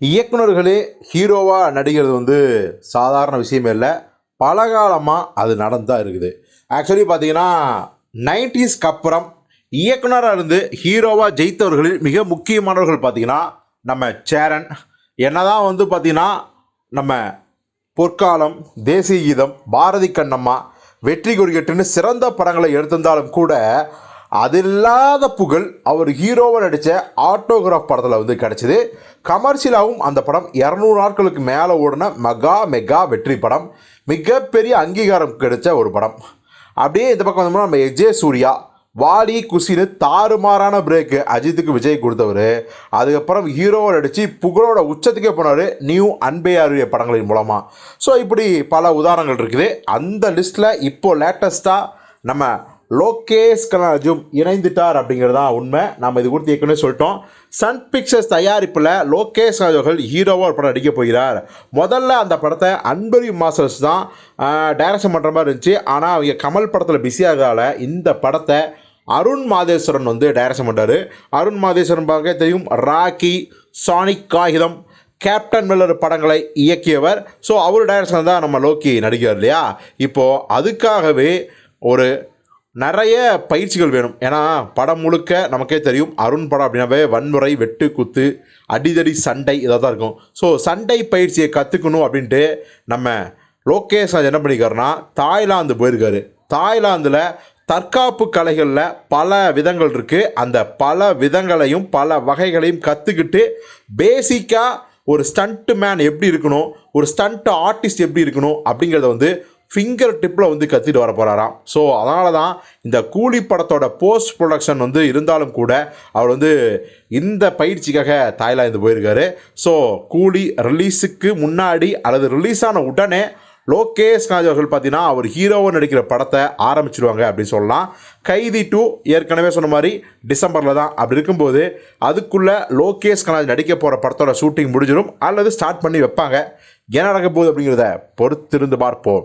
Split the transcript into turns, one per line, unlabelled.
இயக்குனர்களே ஹீரோவாக நடிக்கிறது வந்து சாதாரண விஷயமே இல்லை. பல காலமாக அது நடந்தால் இருக்குது. ஆக்சுவலி பார்த்தீங்கன்னா நைன்டிஸ்க்கு அப்புறம் இயக்குனராக இருந்து ஹீரோவாக ஜெயித்தவர்களில் மிக முக்கியமானவர்கள் பார்த்தீங்கன்னா நம்ம சேரன். என்னதான் வந்து பார்த்தீங்கன்னா நம்ம பொற்காலம் தேசிய கீதம் பாரதி கண்ணம்மா வெற்றி கொடிக்கட்டுன்னு சிறந்த படங்களை எடுத்திருந்தாலும் கூட அது இல்லாத புகழ் அவர் ஹீரோவை நடித்த ஆட்டோகிராஃப் படத்தில் வந்து கிடச்சிது. கமர்ஷியலாகவும் அந்த படம் இரநூறு நாட்களுக்கு மேலே ஓடின மெகா மெகா வெற்றி படம். மிகப்பெரிய அங்கீகாரம் கிடைச்ச ஒரு படம். அப்படியே இந்த பக்கம் வந்தோம்னா நம்ம எஜே சூர்யா வாலி குசின்னு தாறுமாறான பிரேக்கு அஜித்துக்கு விஜய் கொடுத்தவர். அதுக்கப்புறம் ஹீரோவை நடித்து புகழோட உச்சத்துக்கே போனார் நியூ அன்பே படங்களின் மூலமாக ஸோ இப்படி பல உதாரணங்கள் இருக்குது. அந்த லிஸ்ட்டில் இப்போது லேட்டஸ்ட்டாக நம்ம லோகேஷ் கனராஜும் இணைந்துட்டார் அப்படிங்கிறது தான் உண்மை. நம்ம இது குறித்து ஏற்கனவே சொல்லிட்டோம். சன் பிக்சர்ஸ் தயாரிப்பில் லோகேஷ் கனராஜ் அவர்கள் ஹீரோவாக ஒரு படம் நடிக்க போகிறார். முதல்ல அந்த படத்தை அன்பரி மாஸ்டர்ஸ் தான் டைரக்ஷன் பண்ணுற மாதிரி இருந்துச்சு. ஆனால் அவங்க கமல் படத்தில் பிஸியாகால இந்த படத்தை அருண் மாதேஸ்வரன் வந்து டைரக்ஷன் பண்ணுறாரு அருண் மாதேஸ்வரன் பார்க்க தெரியும் Rocky Saani Kaayidham captain Miller படங்களை இயக்கியவர். ஸோ அவர் டைரக்ஷன் தான் நம்ம லோக்கி நடிக்கிறார் இல்லையா? இப்போது அதுக்காகவே ஒரு நிறைய பயிற்சிகள் வேணும். ஏன்னா படம் முழுக்க நமக்கே தெரியும். அருண் படம் அப்படின்னாவே வன்முறை வெட்டு குத்து அடிதடி சண்டை இதாக தான் இருக்கும். ஸோ சண்டை பயிற்சியை கற்றுக்கணும் அப்படின்ட்டு நம்ம லோகேஷ் ராஜ் என்ன பண்ணிக்காருன்னா தாய்லாந்து போயிருக்காரு. தாய்லாந்தில் தற்காப்பு கலைகளில் பல விதங்கள் இருக்குது அந்த பல விதங்களையும் பல வகைகளையும் கற்றுக்கிட்டு பேசிக்காக ஒரு ஸ்டண்ட் மேன் எப்படி இருக்கணும்? ஒரு ஸ்டண்ட் ஆர்டிஸ்ட் எப்படி இருக்கணும்? அப்படிங்கிறத வந்து ஃபிங்கர் டிப்பில் வந்து கத்திட்டு வர போகிறாராம் ஸோ அதனால தான் இந்த கூலி படத்தோட போஸ்ட் ப்ரொடக்ஷன் வந்து இருந்தாலும் கூட அவர் வந்து இந்த பயிற்சிக்காக தாய்லாந்து போயிருக்காரு. ஸோ கூலி ரிலீஸுக்கு முன்னாடி அல்லது ரிலீஸ் ஆன உடனே லோகேஷ் கனாஜ் அவர்கள் பார்த்தீங்கன்னா அவர் ஹீரோவை நடிக்கிற படத்தை ஆரம்பிச்சிடுவாங்க அப்படின்னு சொல்லலாம். கைதி டூ ஏற்கனவே சொன்ன மாதிரி டிசம்பரில் தான் அப்படி இருக்கும்போது அதுக்குள்ளே லோகேஷ் கனாஜ் நடிக்க போகிற படத்தோட ஷூட்டிங் முடிஞ்சிடும் அல்லது ஸ்டார்ட் பண்ணி வைப்பாங்க. என்ன நடக்க போகுது அப்படிங்கிறத பொறுத்திருந்து பார்ப்போம்.